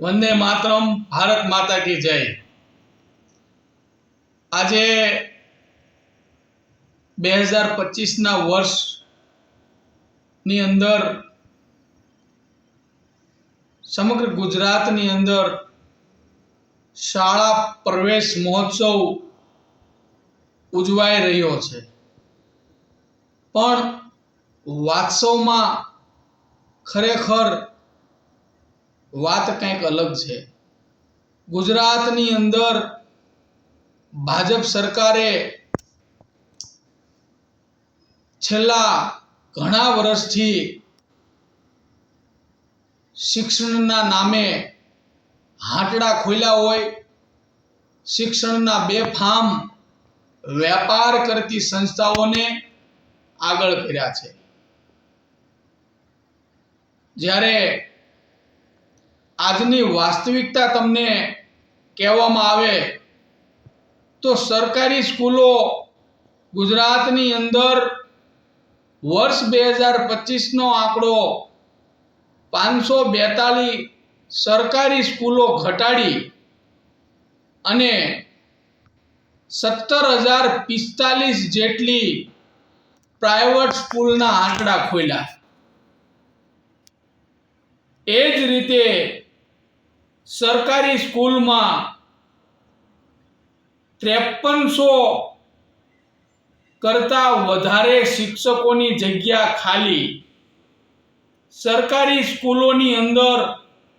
વંદે માતરમ, ભારત માતા કી જય. આજે બે હજાર પચીસના વર્ષની અંદર સમગ્ર ગુજરાતની અંદર શાળા પ્રવેશ મહોત્સવ ઉજવાઈ રહ્યો છે. પણ વાસ્તવમાં ખરેખર વાત કંઈક અલગ છે. ગુજરાતની અંદર ભાજપ સરકારે છેલ્લા ઘણા વર્ષથી શિક્ષણના નામે હાટડા ખોલ્યા હોય, શિક્ષણના બે ફામ વેપાર કરતી સંસ્થાઓને આગળ કર્યા છે. જ્યારે આજની વાસ્તવિકતા તમને કહેવામાં આવે તો સરકારી સ્કૂલો ગુજરાતની અંદર વર્ષ બે હજાર પચીસનો આંકડો પાંચસો બેતાલીસ સરકારી સ્કૂલો ઘટાડી અને સત્તર હજાર પિસ્તાલીસ જેટલી પ્રાઇવેટ સ્કૂલના આંકડા ખોલ્યા એ જ રીતે સરકારી સ્કૂલમાં ત્રેપનસો કરતા વધારે શિક્ષકોની જગ્યા ખાલી. સરકારી સ્કૂલોની અંદર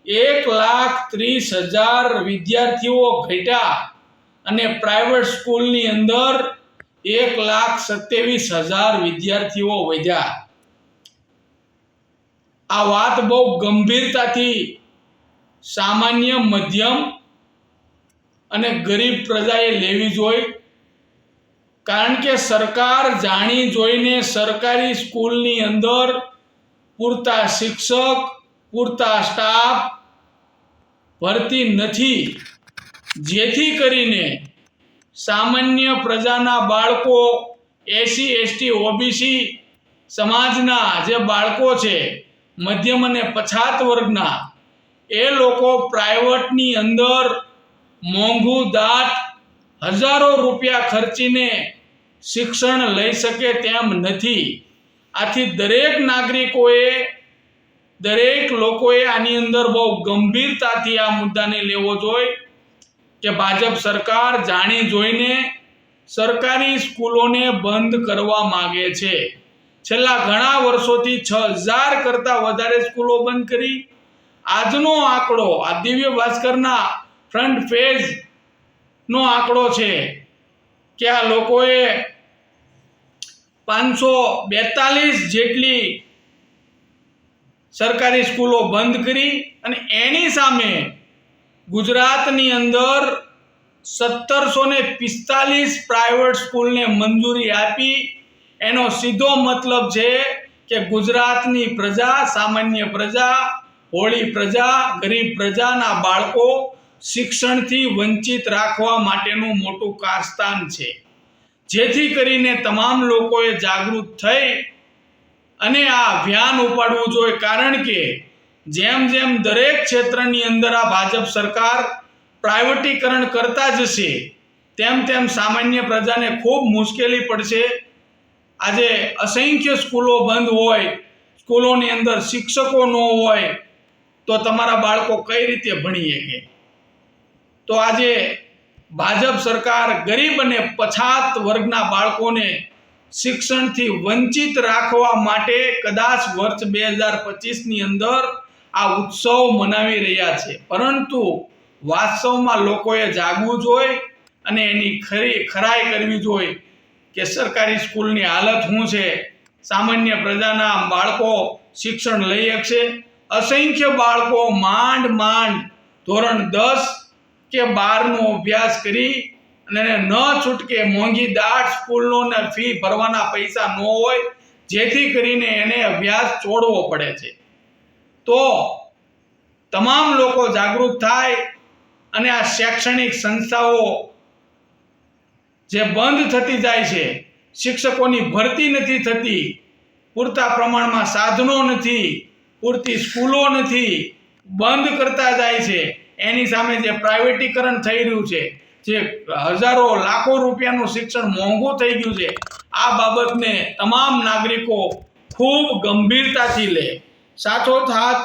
એક લાખ ત્રીસ હજાર વિદ્યાર્થીઓ ઘટ્યા અને પ્રાઇવેટ સ્કૂલની અંદર એક લાખ સત્યાવીસ હજાર વિદ્યાર્થીઓ વધ્યા. આ વાત બહુ ગંભીરતાથી સામાન્ય, મધ્યમ અને ગરીબ પ્રજાએ લેવી જોઈએ કારણ કે સરકાર જાણી જોઈને સરકારી સ્કૂલની અંદર પૂરતા શિક્ષક, પૂરતા સ્ટાફ ભરતી નથી. જેથી કરીને સામાન્ય પ્રજાના બાળકો એસી એસટી, ઓબીસી સમાજના જે બાળકો છે, મધ્યમ અને પછાત વર્ગના એ લોકો પ્રાઇવેટની અંદર મોંઘું દાંત હજારો રૂપિયા ખર્ચીને શિક્ષણ લઈ શકે તેમ નથી. આથી દરેક નાગરિકોએ, દરેક લોકોએ આની અંદર બહુ ગંભીરતાથી આ મુદ્દાને લેવો જોઈએ કે ભાજપ સરકાર જાણી જોઈને સરકારી સ્કૂલોને બંધ કરવા માગે છે. છેલ્લા ઘણા વર્ષોથી છ હજાર કરતાં વધારે સ્કૂલો બંધ કરી આજનો આંકડો, આ દિવ્ય ભાસ્કરના ફ્રન્ટ પેજનો આંકડો છે કે આ લોકોએ પાંચસો બેતાલીસ જેટલી સરકારી સ્કૂલો બંધ કરી અને એની સામે ગુજરાતની અંદર સત્તરસો ને પિસ્તાલીસ પ્રાઇવેટ સ્કૂલને મંજૂરી આપી. એનો સીધો મતલબ છે કે ગુજરાતની પ્રજા, સામાન્ય પ્રજા હોળી પ્રજા, ગરીબ પ્રજાના બાળકો શિક્ષણથી વંચિત રાખવા માટેનું મોટું કારસ્તાન છે. જેથી કરીને તમામ લોકોએ જાગૃત થઈ અને આ અભિયાન ઉપાડવું જોઈએ. કારણ કે જેમ જેમ દરેક ક્ષેત્રની અંદર આ ભાજપ સરકાર પ્રાઇવેટીકરણ કરતા જશે, તેમ તેમ સામાન્ય પ્રજાને ખૂબ મુશ્કેલી પડશે. આજે અસંખ્ય સ્કૂલો બંધ હોય, સ્કૂલોની અંદર શિક્ષકો ન હોય તો તમારા બાળકો કઈ રીતે ભણી શકે? તો આજે ભાજપ સરકાર ગરીબ અને પછાત વર્ગના બાળકોને શિક્ષણથી વંચિત રાખવા માટે કદાચ વર્ષ બે હજાર પચીસની અંદર આ ઉત્સવ મનાવી રહ્યા છે. પરંતુ વાસ્તવમાં લોકોએ જાગવું જોઈએ અને એની ખરી ખરાઈ કરવી જોઈએ કે સરકારી સ્કૂલની હાલત શું છે? સામાન્ય પ્રજાના બાળકો શિક્ષણ લઈ શકશે? અસંખ્ય બાળકો માંડ માંડ ધોરણ દસ કે બારનો અભ્યાસ કરી અને ન છૂટકે મોંઘી દાટ સ્કૂલનો ને ફી ભરવાના પૈસા ન હોય, જેથી કરીને એને અભ્યાસ છોડવો પડે છે. તો તમામ લોકો જાગૃત થાય અને આ શૈક્ષણિક સંસ્થાઓ જે બંધ થતી જાય છે, શિક્ષકોની ભરતી નથી થતી, પૂરતા પ્રમાણમાં સાધનો નથી પૂરતી સ્કૂલો નથી, બંધ કરતા જાય છે. એની સામે જે પ્રાઇવેટીકરણ થઈ રહ્યું છે, જે હજારો, લાખો રૂપિયાનું શિક્ષણ મોંઘું થઈ ગયું છે, આ બાબતને તમામ નાગરિકો ખૂબ ગંભીરતાથી લે. સાથોસાથ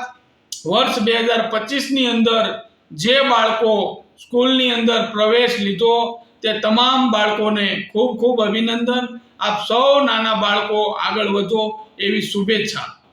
વર્ષ બે હજાર પચીસની અંદર જે બાળકો સ્કૂલની અંદર પ્રવેશ લીધો, તે તમામ બાળકોને ખૂબ ખૂબ અભિનંદન. આપ સૌ નાના બાળકો આગળ વધો એવી શુભેચ્છા.